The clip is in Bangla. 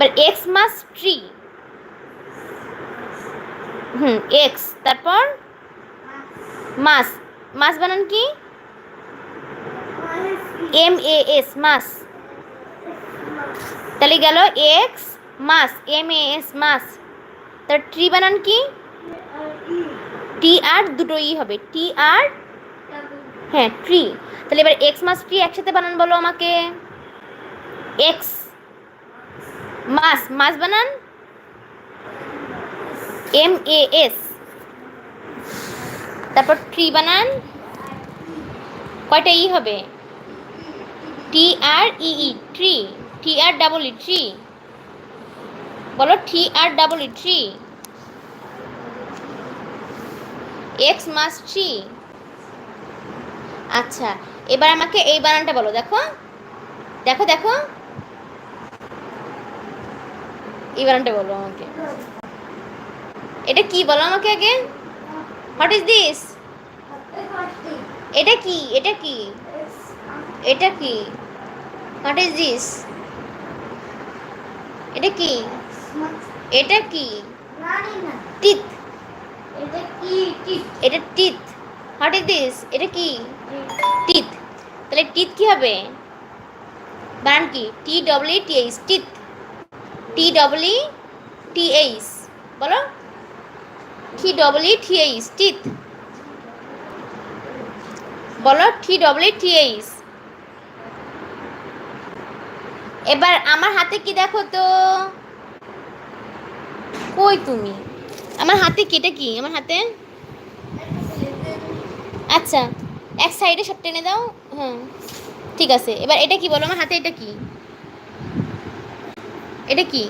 এবার এক্স মাস ট্রি হুম এক্স তারপর? মাস মাস বানান কি? এম এ এস মাস তাহলে গেল Xmas M A S mas তার ট্রি বানান কি? টি আর দুটো ই হবে। টি আর? হ্যাঁ ট্রি তাহলে এবার এক্স মাস ট্রি একসাথে বানান বলো আমাকে। এক্স মাস মাস বানান? M A S. তারপর ট্রি বানান। কয়টা ই হবে? T R E E, tree. T R double E, tree. বলো T R double E, tree. Xmas three আচ্ছা এবার আমাকে এই বানানটা বলো, দেখো। দেখো দেখো। এই বলো আমাকে। এটা কি? বলো আমাকে আগে। হোয়াট ইজ দিস এটা কি? এটা কি? এটা কি? হোয়াট ইজ দিস এটা কি? এটা কি? টিথ এটা টিথ হোয়াট ইজ দিস এটা কি? টিথ তাহলে টিথ কি হবে? বানান কি? T W T H teeth T W T H বলো। T W T H teeth বলো টি ডব্লিউ টি এইচ এবার আমার হাতে কি দেখো তো? কই তুমি? আমার হাতে কি? এটা কি? আমার হাতে? আচ্ছা এক সাইডে সব টেনে দাও। হ্যাঁ ঠিক আছে। এবার এটা কি বলো? আমার হাতে এটা কি? এটা কি?